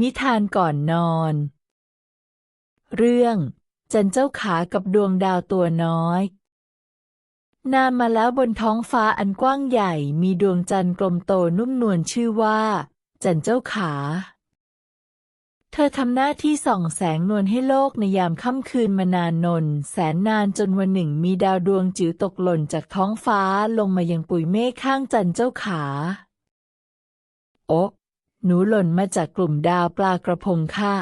นิทานก่อนนอน เรื่อง จันเจ้าขากับดวงดาวตัวน้อย นานมาแล้วบนท้องฟ้าอันกว้างใหญ่มีดวงจันทร์กลมโตนุ่มนวลชื่อว่า จันเจ้าขา เธอทำหน้าที่ส่องแสงนวลให้โลกในยามค่ำคืนมานานนน แสนนานจนวันหนึ่งมีดาวดวงจิ๋วตกหล่นจากท้องฟ้าลงมายังปุยเมฆข้างจันเจ้าขา โอ๊ะ หนูหล่นมาจากกลุ่มดาวปลากระพงค่ะ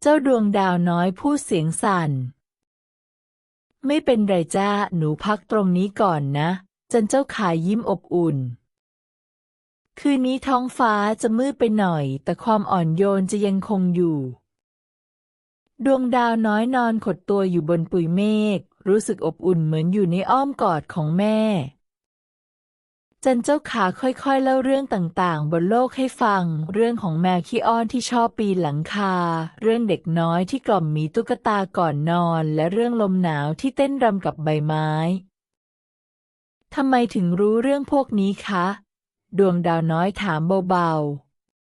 เจ้าดวงดาวน้อยพูดเสียงสั่น ไม่เป็นไรจ้า หนูพักตรงนี้ก่อนนะ จันเจ้าขายิ้มอบอุ่น คืนนี้ท้องฟ้าจะมืดไปหน่อย แต่ความอ่อนโยนจะยังคงอยู่ ดวงดาวน้อยนอนขดตัวอยู่บนปุยเมฆ รู้สึกอบอุ่นเหมือนอยู่ในอ้อมกอดของแม่ จันเจ้าขาค่อยๆ เล่าเรื่องต่างๆ บนโลกให้ฟัง เรื่องของแมวขี้อ้อนที่ชอบปีนหลังคา เรื่องเด็กน้อยที่กล่อมหมีตุ๊กตาก่อนนอน และเรื่องลมหนาวที่เต้นรำกับใบไม้ทำไมถึงรู้เรื่องพวกนี้คะ ดวงดาวน้อยถามเบา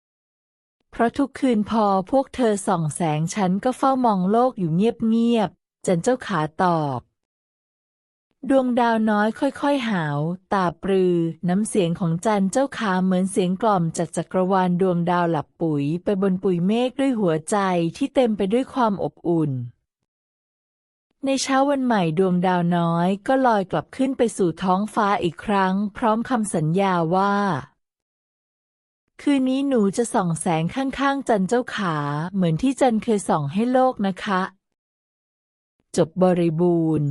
ๆ เพราะทุกคืนพอพวกเธอส่องแสงฉันก็เฝ้ามองโลกอยู่เงียบๆจันเจ้าขาตอบ ดวงดาวน้อยค่อยๆ หาว ตาปรือ น้ำเสียงของจันเจ้าขาเหมือนเสียงกล่อมจากจักรวาลดวงดาวหลับปุ๋ยไปบนปุ๋ยเมฆด้วยหัวใจที่เต็มไปด้วยความอบอุ่น ในเช้าวันใหม่ดวงดาวน้อยก็ลอยกลับขึ้นไปสู่ท้องฟ้าอีกครั้ง พร้อมคำสัญญาว่า คืนนี้หนูจะส่องแสงข้างๆ จันเจ้าขาเหมือนที่จันเคยส่องให้โลกนะคะ จบบริบูรณ์